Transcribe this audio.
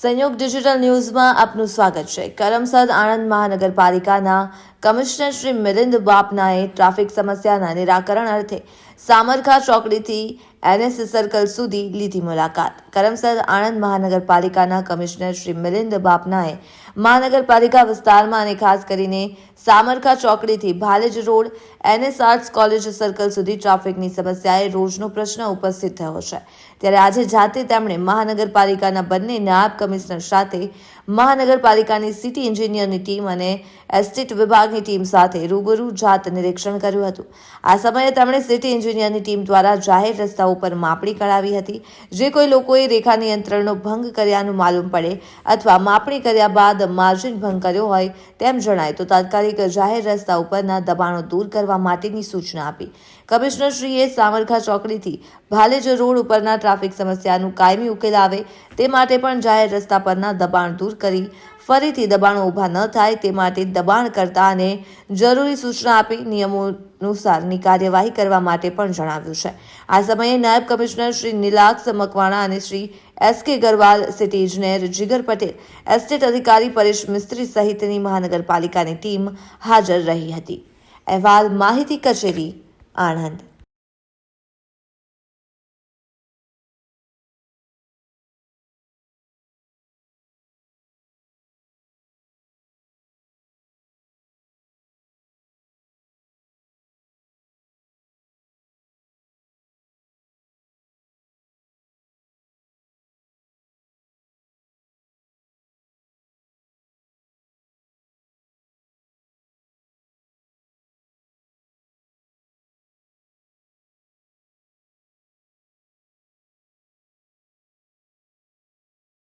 સંયોગ ડિજિટલ ન્યૂઝમાં આપનું સ્વાગત છે. કરમસદ આણંદ મહાનગરપાલિકાના કમિશનર શ્રી મિલિંદ બાપનાએ ટ્રાફિક સમસ્યાના નિરાકરણ અર્થે સામરખા ચોકડીથી એનએસ સર્કલ સુધી લીધી મુલાકાત. કરમસદ આણંદ મહાનગરપાલિકાના કમિશનર શ્રી મિલિંદ બાપનાએ મહાનગરપાલિકા વિસ્તારમાં અને ખાસ કરીને Samarkha ચોકડીથી Bhalej road NS arts college circle સુધી ટ્રાફિકની સમસ્યાએ રોજનો પ્રશ્ન ઉપસ્થિત થયો છે. ત્યારે આજે જાતે તેમણે મહાનગરપાલિકાના બંને નાયબ કમિશનર સાથે મહાનગરપાલિકાની સિટી એન્જિનિયરની ટીમ અને એસ્ટેટ વિભાગની ટીમ સાથે રૂબરૂ જાત નિરીક્ષણ કર્યું હતું. આ સમયે તેમણે સિટી એન્જિનિયરની ટીમ દ્વારા જાહેર રસ્તાઓ પર માપણી કરાવી હતી. જે કોઈ લોકોએ રેખા નિયંત્રણનો ભંગ કર્યાનું માલુમ પડે અથવા માપણી કર્યા બાદ માર્જિન ભંગ કર્યો હોય તેમ જણાય, તો તાત્કાલિક જાહેર રસ્તા ઉપરના દબાણો દૂર કરવા માટેની સૂચના આપી. કમિશનરશ્રીએ સામરખા ચોકડીથી ભાલેજ રોડ ઉપરના ટ્રાફિક સમસ્યાનું કાયમી ઉકેલ આવે તે માટે પણ જાહેર રસ્તા પરના દબાણ દૂર કરી ફરીથી દબાણો ઊભા ન થાય તે માટે દબાણકર્તાને જરૂરી સૂચના આપી નિયમો અનુસારની કાર્યવાહી કરવા માટે પણ જણાવ્યું છે. આ સમયે નાયબ કમિશનર શ્રી નીલાક્ષ મકવાણા અને શ્રી એસ કે ગરવાલ સિટી ઇજનેર જીગર પટેલ, એસ્ટેટ અધિકારી પરેશ મિસ્ત્રી સહિતની મહાનગરપાલિકાની ટીમ હાજર રહી હતી. અહેવાલ માહિતી કચેરી, આણંદ.